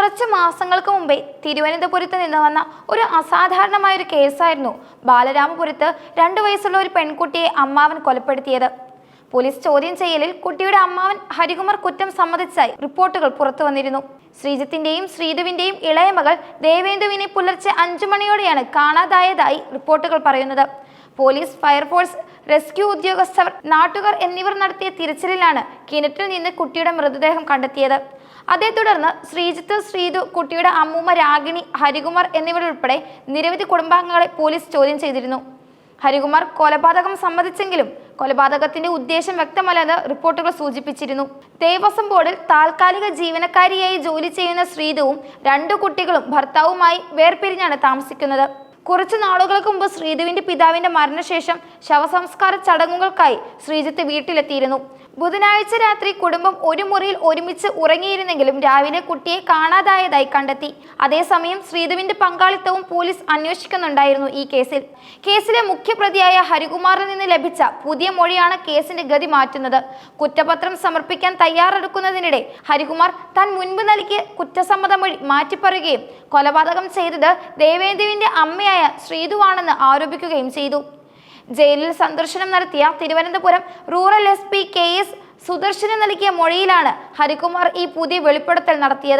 കുറച്ച് മാസങ്ങൾക്ക് മുമ്പേ തിരുവനന്തപുരത്ത് നിന്ന് വന്ന ഒരു അസാധാരണമായ ഒരു കേസായിരുന്നു ബാലരാമപുരത്ത് രണ്ടു വയസ്സുള്ള ഒരു പെൺകുട്ടിയെ അമ്മാവൻ കൊലപ്പെടുത്തിയത്. പോലീസ് ചോദ്യം ചെയ്യലിൽ കുട്ടിയുടെ അമ്മാവൻ ഹരികുമാർ കുറ്റം സമ്മതിച്ചായി റിപ്പോർട്ടുകൾ പുറത്തു വന്നിരുന്നു. ശ്രീജിത്തിന്റെയും ശ്രീധുവിന്റെയും ഇളയ മകൾ ദേവേന്ദുവിനെ പുലർച്ചെ അഞ്ചു മണിയോടെയാണ് കാണാതായതായി റിപ്പോർട്ടുകൾ പറയുന്നത്. പോലീസ് ഫയർഫോഴ്സ് റെസ്ക്യൂ ഉദ്യോഗസ്ഥർ നാട്ടുകാർ എന്നിവർ നടത്തിയ തിരച്ചിലിലാണ് കിണറ്റിൽ നിന്ന് കുട്ടിയുടെ മൃതദേഹം കണ്ടെത്തിയത്. അതേ തുടർന്ന് ശ്രീജിത്ത് ശ്രീതു കുട്ടിയുടെ അമ്മൂമ്മ രാഗിണി ഹരികുമാർ എന്നിവരുൾപ്പെടെ നിരവധി കുടുംബാംഗങ്ങളെ പോലീസ് ചോദ്യം ചെയ്തിരുന്നു. ഹരികുമാർ കൊലപാതകം സമ്മതിച്ചെങ്കിലും കൊലപാതകത്തിന്റെ ഉദ്ദേശം വ്യക്തമല്ലെന്ന് റിപ്പോർട്ടുകൾ സൂചിപ്പിച്ചിരുന്നു. ദേവസ്വം ബോർഡിൽ താൽക്കാലിക ജീവനക്കാരിയായി ജോലി ചെയ്യുന്ന ശ്രീതുവും രണ്ടു കുട്ടികളും ഭർത്താവുമായി വേർപിരിഞ്ഞാണ് താമസിക്കുന്നത്. കുറച്ചു നാളുകൾക്ക് മുമ്പ് ശ്രീധുവിന്റെ പിതാവിന്റെ മരണശേഷം ശവസംസ്കാര ചടങ്ങുകൾക്കായി ശ്രീജിത്ത് വീട്ടിലെത്തിയിരുന്നു. ബുധനാഴ്ച രാത്രി കുടുംബം ഒരു മുറിയിൽ ഒരുമിച്ച് ഉറങ്ങിയിരുന്നെങ്കിലും രാവിലെ കുട്ടിയെ കാണാതായതായി കണ്ടെത്തി. അതേസമയം ശ്രീധുവിന്റെ പങ്കാളിത്തവും പോലീസ് അന്വേഷിക്കുന്നുണ്ടായിരുന്നു ഈ കേസിൽ. കേസിലെ മുഖ്യപ്രതിയായ ഹരികുമാറിൽ നിന്ന് ലഭിച്ച പുതിയ മൊഴിയാണ് കേസിന്റെ ഗതി മാറ്റുന്നത്. കുറ്റപത്രം സമർപ്പിക്കാൻ തയ്യാറെടുക്കുന്നതിനിടെ ഹരികുമാർ താൻ മുൻപ് നൽകിയ കുറ്റസമ്മത മൊഴി മാറ്റിപ്പറയുകയും കൊലപാതകം ചെയ്തത് ദേവേന്ദുവിന്റെ അമ്മയായ ശ്രീധുവാണെന്ന് ആരോപിക്കുകയും ചെയ്തു. ജയിലിൽ സന്ദർശനം നടത്തിയ Thiruvananthapuram rural S P K S സുദർശന് നൽകിയ മൊഴിയിലാണ് ഹരികുമാർ ഈ പുതിയ വെളിപ്പെടുത്തൽ നടത്തിയത്.